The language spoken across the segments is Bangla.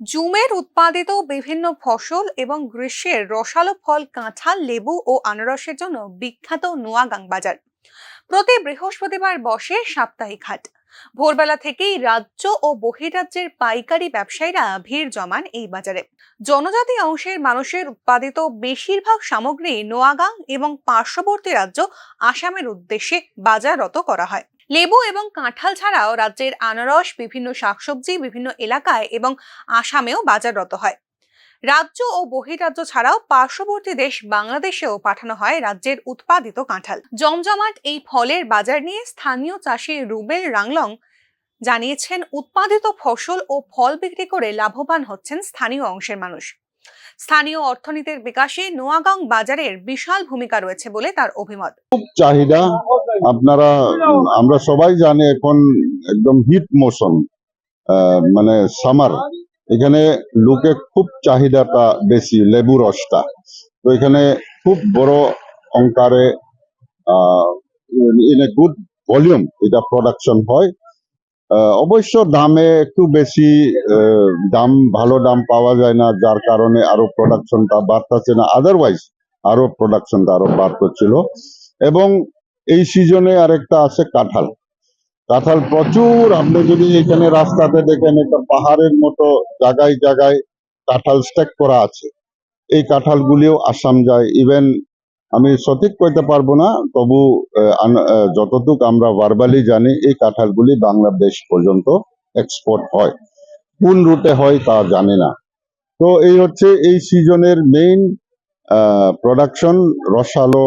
জুমের উৎপাদিত বিভিন্ন ফসল এবং গ্রীষ্মের রসালো ফল, কাঁঠাল, লেবু ও আনারসের জন্য বিখ্যাত নোয়াগাং বাজার প্রতি বৃহস্পতিবার বসে সাপ্তাহিক হাট। ভোরবেলা থেকেই রাজ্য ও বহিরাজ্যের পাইকারি ব্যবসায়ীরা ভিড় জমান এই বাজারে। জনজাতি অংশের মানুষের উৎপাদিত বেশিরভাগ সামগ্রী নোয়াগাং এবং পার্শ্ববর্তী রাজ্য আসামের উদ্দেশ্যে বাজাররত করা হয়। লেবু এবং কাঁঠাল ছাড়াও রাজ্যের আনারস, বিভিন্ন শাকসবজি, বিভিন্ন এলাকায় এবং আসামেও বাজাররত হয়। রাজ্য ও বহিরাজ্য ছাড়াও পার্শ্ববর্তী দেশ বাংলাদেশেও পাঠানো হয় রাজ্যের উৎপাদিত কাঁঠাল। জমজমাট এই ফলের বাজার নিয়ে স্থানীয় চাষি রুবেল রাংলং জানিয়েছেন, উৎপাদিত ফসল ও ফল বিক্রি করে লাভবান হচ্ছেন স্থানীয় অংশের মানুষ। স্থানীয় অর্থনীতির বিকাশে নোয়াগাং বাজারের বিশাল ভূমিকা রয়েছে বলে তার অভিমত। চাহিদা। আপনারা, আমরা সবাই জানি এখন একদম হিট মৌসুম মানে সামার। এখানে লোকে খুব চাহিদাটা বেশি লেবু রসটা তো এখানে খুব বড় অঙ্কারে এ গুড ভলিউম এটা প্রোডাকশন হয়। অবশ্য দামে একটু বেশি দাম, ভালো দাম পাওয়া যায় না, যার কারণে আরও প্রোডাকশনটা বাড়তেছে না। আদারওয়াইজ আরও প্রোডাকশনটা আরও বাড়তেছিল। এবং এই সিজনে আরেকটা আছে কাঁঠাল। কাঁঠাল প্রচুর, আপনি যদি এখানে রাস্তাতে দেখেন, একটা পাহাড়ের মতো জায়গায় জায়গায় কাঁঠাল স্ট্যাক করা আছে। এই কাঁঠালগুলিও আসাম যায়। ইভেন আমি সঠিক কইতে পারব না তবু যতটুক আমরা ভার্বালি জানি এই কাঁঠালগুলি বাংলাদেশ পর্যন্ত এক্সপোর্ট হয়। কোন রুটে হয় তা জানি না। তো এই হচ্ছে এই সিজনের মেইন প্রোডাকশন রসালো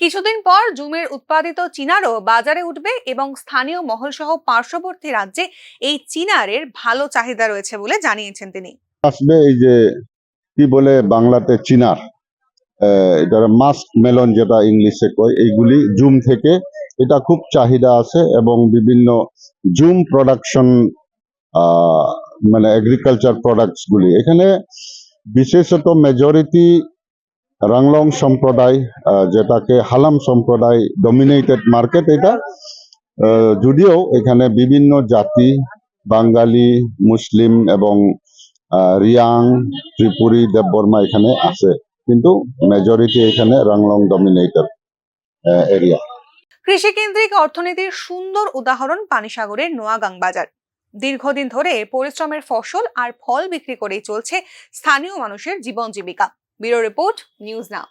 কিছুদিন পর জুমের উৎপাদিত চিনারও বাজারে উঠবে এবং স্থানীয় মহল সহ পার্শ্ববর্তী রাজ্যে এই চিনারের ভালো চাহিদা রয়েছে বলে জানিয়েছেন তিনি। আসবে এই যে কি বলে বাংলাতে চিনার। এটা মাস্ক মেলন যেটা ইংলিশে কয়, এইগুলি জুম থেকে এটা খুব চাহিদা আছে এবং বিভিন্ন জুম প্রোডাকশন মানে এগ্রিকালচার প্রোডাক্টস গুলি এখানে বিশেষত মেজরিটি রাংলং সম্প্রদায় যেটাকে হালাম সম্প্রদায় ডমিনেটেড মার্কেট এটা যদিও এখানে বিভিন্ন জাতি, বাঙালি, মুসলিম এবং রিয়াং, ত্রিপুরি, দেববর্মা এখানে আছে। কিন্তু মেজরিটি এখানে রাংলং ডমিনেটেড এরিয়া কৃষিকেন্দ্রিক অর্থনীতির সুন্দর উদাহরণ পানিসাগরের নোয়াগাং বাজার দীর্ঘদিন ধরে পরিশ্রমের ফসল আর ফল বিক্রি করেই চলছে স্থানীয় মানুষের জীবন জীবিকা। Bureau report, news now.